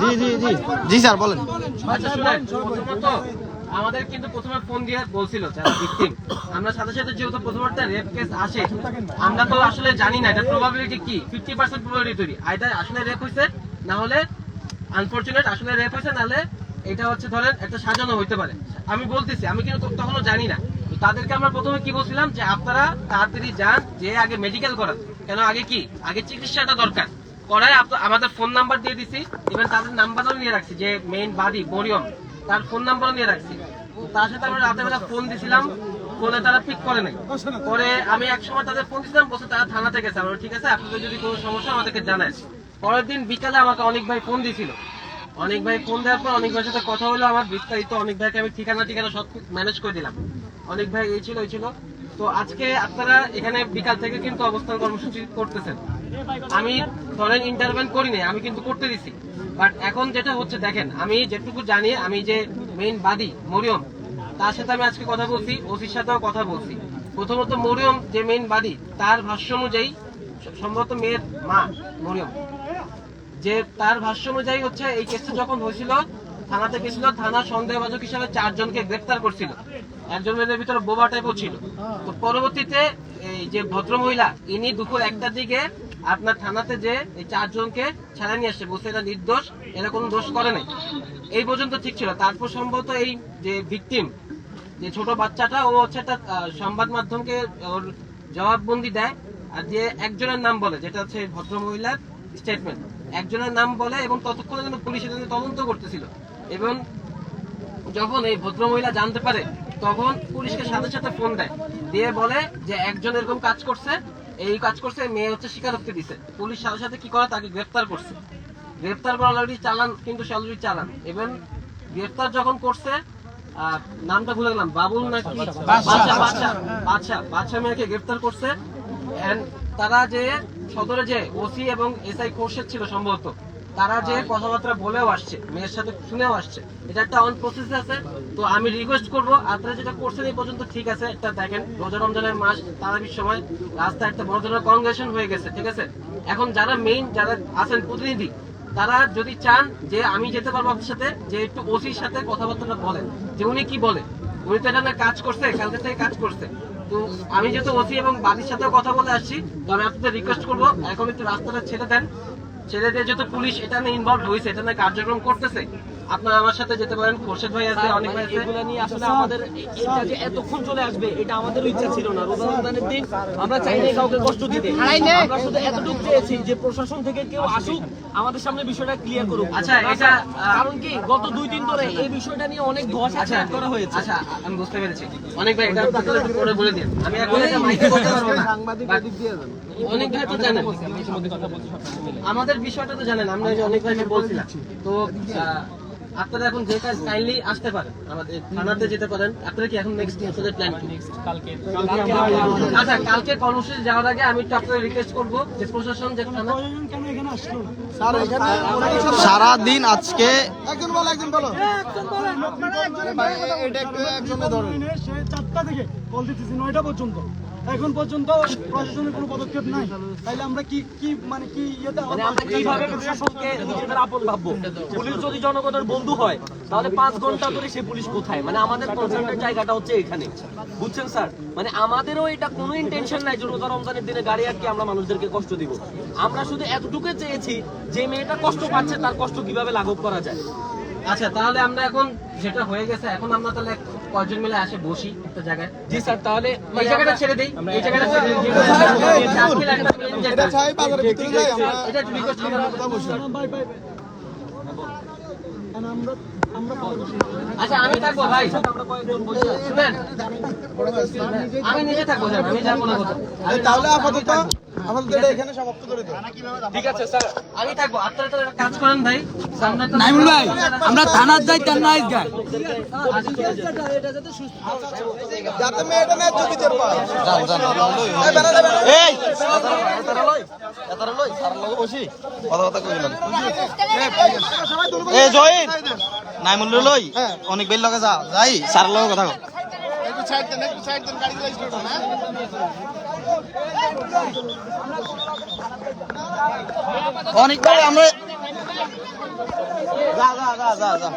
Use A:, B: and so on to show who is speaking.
A: জি জি জি। জি, sir, বলেন।
B: আমাদের কিন্তু প্রথমে ফোন দিয়ে বলছিল আমরা সাথে সাথে যেহেতু প্রথমটা রেপ কেস আসে, আমরা তো আসলে জানি না এটা প্রবাবিলিটি কি। ফিফটি পার্সেন্ট প্রবাবিলিটি তৈরি। আইদার আসলে রেপ হয়েছে, না হলে আনফরচুনেট আসলে রেপ হয়েছে নাহলে এটা হচ্ছে ধরেন একটা সাজানো হইতে পারে। আমি বলতেছি, আমি কিন্তু তখনও জানি না। তাদেরকে আমরা প্রথমে কি বলছিলাম? যে আপনারা তাড়াতাড়ি যান যে আগে মেডিকেল করান। কেন? আগে কি? আগে চিকিৎসাটা দরকার। করায় আমাদের ফোন নাম্বার দিয়ে দিছি। ইভেন তাদের নাম্বারও নিয়ে রাখছি, যে মেইন বাদী মরিয়ম তার ফোন নাম্বারও নিয়ে রাখছি। তার সাথে আমরা রাতের বেলা ফোন দিছিলাম। ফোনে তারা পিক করে নাই। পরে আমি এক সময় তাদের ফোন দিছিলাম বসে তারা থানা থেকে আমরা ঠিক আছে, আপনাদের যদি কোনো সমস্যা আমাদেরকে জানায় পরের দিন বিকালে আমাকে অনেক ভাই ফোন দিছিল। অনেক ভাই ফোন দেওয়ার পর অনেক ভাইয়ের সাথে কথা হলো। আমার বিস্তারিত অনেক ভাইকে আমি ঠিকানা ঠিকানা সব ম্যানেজ করে দিলাম। অনেক ভাই এই ছিল এই ছিল। তো আজকে আপনারা এখানে বিকাল থেকে কিন্তু অবস্থান কর্মসূচি করতেছেন। আমি ধরেন ইন্টারভেন করিনি, আমি কিন্তু করতে দিছি। বাট এখন যেটা হচ্ছে, দেখেন, আমি যেটুকু জানি, আমি যে মেইন বাদী, মরিয়ম, তার সাথে আমি আজকে কথা বলছি, ওসির সাথেও কথা বলছি। প্রথমত মরিয়ম যে মেইন বাদী, তার ভাষ্য অনুযায়ী, সম্ভবত মেয়ের মা, মরিয়ম, যে তার ভাষ্য অনুযায়ী হচ্ছে, এই কেসটা যখন হয়েছিল, থানাতে গেছিল, থানা সন্দেহভাজক হিসাবে চারজনকে গ্রেফতার করছিল। একজন মেয়েদের ভিতরে বোবা টাইপও ছিল। তো পরবর্তীতে এই যে ভদ্রমহিলা ইনি দুপুর একটার দিকে আপনার থানাতে যে এই চারজনকে ছাড়া নিয়ে আসছে, বলছে এরা নির্দোষ, এরা কোনো দোষ করে নাই। এই পর্যন্ত ঠিক ছিল। তারপর সম্ভবত এই যে ভিকটিম যে ছোট বাচ্চাটা, ও হচ্ছে একটা সংবাদ মাধ্যমকে ওর জবাববন্দি দেয় আর যে একজনের নাম বলে, যেটা হচ্ছে ভদ্র মহিলার স্টেটমেন্ট একজনের নাম বলে এবং ততক্ষণে কিন্তু পুলিশ তদন্ত করতেছিল। এবং যখন এই ভদ্র মহিলা জানতে পারে তখন পুলিশকে সাথে সাথে ফোন দেয়। দিয়ে বলে যে একজন এরকম কাজ করছে এই কাজ করছে মেয়ে হচ্ছে স্বীকারোক্তি দিছে। পুলিশ সাথে সাথে কি করে? তাকে গ্রেফতার করছে। গ্রেফতার করা অলরেডি চালান কিন্তু সে অলরেডি চালান। এবং গ্রেফতার যখন করছে নামটা ভুলে গেলাম বাবুল নাকি বাদশা বাদশা বাদশা বাদশা মেয়েকে গ্রেফতার করছে। তারা যে সদরে যে ওসি এবং এসআই কোর্সের ছিল সম্ভবত তারা যে কথাবার্তা বলেও আসছে, মেয়ের সাথে শুনেও আসছে। এটা একটা অন প্রসেস আছে, তো আমি রিকোয়েস্ট করব, আপনারা যেটা করছেন এই পর্যন্ত ঠিক আছে একটা দেখেন, রোজা রমজানের মাস, তারাবির সময়, রাস্তায় একটা বড় ধরনের কংগ্রেশন হয়ে গেছে, ঠিক আছে? এখন যারা মেইন যারা আছেন প্রতিনিধি, তারা যদি চান যে আমি যেতে পারব আপনার সাথে, যে একটু ওসির সাথে কথাবার্তাটা বলেন, যে উনি কি বলে? উনি তো এটা কাজ করছে, কালকে থেকে কাজ করছে। তো আমি যেহেতু ওসি এবং বাড়ির সাথেও কথা বলে আসছি তো আমি আপনাদের রিকোয়েস্ট করব, এখন একটু রাস্তাটা ছেড়ে দেন ছেড়ে দিয়ে যেহেতু পুলিশ এটা নিয়ে ইনভলভ হয়েছে এটা নিয়ে কার্যক্রম করতেছে আপনারা আমার সাথে যেতে পারেন খোরশেদ ভাই আছে অনেক ভাই আছে।
C: এগুলা নিয়ে আসলে আমাদের এটা যে এতক্ষণ চলে আসবে এটা আমাদের ইচ্ছা ছিল না। রোজা রমজানের দিন আমরা চাইনি কাউকে কষ্ট দিতে। আমরা শুধু এতটুকু চেয়েছি যে প্রশাসন থেকে কেউ আসুক আমাদের সামনে বিষয়টা ক্লিয়ার করুক।
B: আচ্ছা, এটা,
C: কারণ কি গত দুই দিন ধরে এই বিষয়টা নিয়ে অনেক ধোয়া
B: আচ্ছা
C: আচ্ছা করা হয়েছে।
B: আচ্ছা আমি বুঝতে পেরেছি। অনেক ভাই এটা আপনাদের একটু পরে বলে দিন। আমি এখন এটা মাইকে বলতে পারব না। But অনেক ভাই তো জানেন। আমাদের বিষয়টা তো জানেন আমরা যে অনেক ভাইকে বলছিলাম। তো আপনারা এখন যে কাজ কাইন্ডলি আসতে পারেন। আমাদের থানাতে যেতে পারেন। আপনারা কি এখন নেক্সট আপনাদের প্ল্যান কি? আচ্ছা কালকে কর্মসূচি যাওয়ার আগে আমি একটু আপনাদের রিকোয়েস্ট করব যে প্রশাসন যে থানা
A: সারা দিন আজকে
D: একজন বলো একজন বলো। এটা একজনে ধরুন
E: চারটা থেকে কল দিতেছি নয়টা পর্যন্ত। এখন পর্যন্ত প্রশাসনের কোনো পদক্ষেপ নাই। তাইলে আমরা কি কি মানে কি ইয়েতে
C: মানে আমরা কীভাবে প্রশাসনকে নিজেদের আপন ভাববো? পুলিশ যদি জনগণের বন্ধু হয় তাহলে পাঁচ ঘণ্টা ধরে সে পুলিশ কোথায়? মানে আমাদের কনসার্নের জায়গাটা হচ্ছে এখানে। বুঝছেন স্যার? মানে আমাদেরও এটা কোনো ইন্টেনশন নাই যে রোজা রমজানের দিনে গাড়ি আটকে আমরা মানুষদেরকে কষ্ট দিব। আমরা শুধু এতটুকু চেয়েছি যে মেয়েটা কষ্ট পাচ্ছে তার কষ্ট কীভাবে লাঘব করা যায়?
B: আচ্ছা তাহলে আমরা এখন যেটা হয়ে গেছে এখন আমরা তাহলে কয়জন মিলে আসে বসি একটা জায়গায়?
C: জি স্যার তাহলে
B: এই জায়গাটা ছেড়ে দেই এই জায়গাটা ছেড়ে দেই।
D: এটা চাই ভিতরে যাই আমরা।
B: এটা আমরা। আচ্ছা আমি থাকব ভাই। শুনেন। আমি নিজে থাকব আমি যাব না কোথাও
D: তাহলে আপাতত আমাদের এটা এখানে সমাপ্ত করে দাও।
C: ঠিক আছে স্যার।
B: আমি থাকব। আপনারা তো কাজ করেন ভাই। সামনে তো
F: নাইমুল ভাই আমরা থানার যাই তার নাই গাই
D: যাতে মেয়েটা না জমিতে পায়। যান যান এই বেড়া বেড়া
A: এই! এতারা লই এতারা লই স্যার লগে বসি। কথা কথা কইলাম এ জয়েন নাইমুল লই অনেক বেল লগে যা যাই স্যার লগে কথা কও।
D: একটু সাইড দেন একটু সাইড দেন স্টার্ট না
A: অনেকবার আমরা যা যা যা যা।